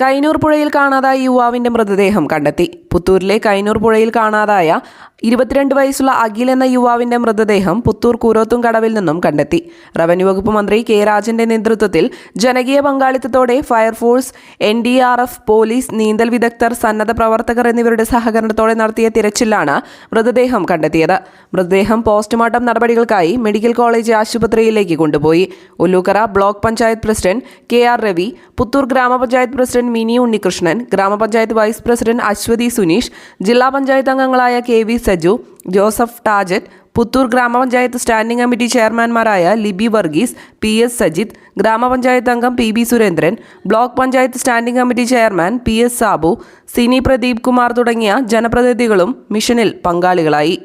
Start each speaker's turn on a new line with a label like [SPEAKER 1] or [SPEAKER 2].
[SPEAKER 1] കൈനൂർ പുഴയിൽ കാണാതായ യുവാവിന്റെ മൃതദേഹം കണ്ടെത്തി. പുത്തൂരിലെ കൈനൂർ പുഴയിൽ കാണാതായ ഇരുപത്തിരണ്ട് വയസ്സുള്ള അഖിൽ എന്ന യുവാവിന്റെ മൃതദേഹം പുത്തൂർ കൂരോത്തും കടവിൽ നിന്നും കണ്ടെത്തി. റവന്യൂ വകുപ്പ് മന്ത്രി കെ രാജന്റെ നേതൃത്വത്തിൽ ജനകീയ പങ്കാളിത്തത്തോടെ fire force N D R F police നീന്തൽ വിദഗ്ധർ സന്നദ്ധ പ്രവർത്തകർ എന്നിവരുടെ സഹകരണത്തോടെ നടത്തിയ തിരച്ചിലാണ് മൃതദേഹം കണ്ടെത്തിയത്. മൃതദേഹം പോസ്റ്റ്മോർട്ടം നടപടികൾക്കായി മെഡിക്കൽ കോളേജ് ആശുപത്രിയിലേക്ക് കൊണ്ടുപോയി. Ullookkara block panchayat president K R Ravi Puthur grama panchayat president Mini Unnikrishnan ഗ്രാമപഞ്ചായത്ത് വൈസ് പ്രസിഡന്റ് അശ്വതി സുനീഷ് ജില്ലാ പഞ്ചായത്ത് അംഗങ്ങളായ K V Saju Joseph Tajet Puthur grama panchayat standing committee ചെയർമാൻമാരായ Libi Varghese P S Sajith ഗ്രാമപഞ്ചായത്ത് അംഗം P B Surendran block panchayat standing committee chairman P S Sabu Sini Pradeep Kumar തുടങ്ങിയ ജനപ്രതിനിധികളും മിഷനിൽ പങ്കാളികളായി.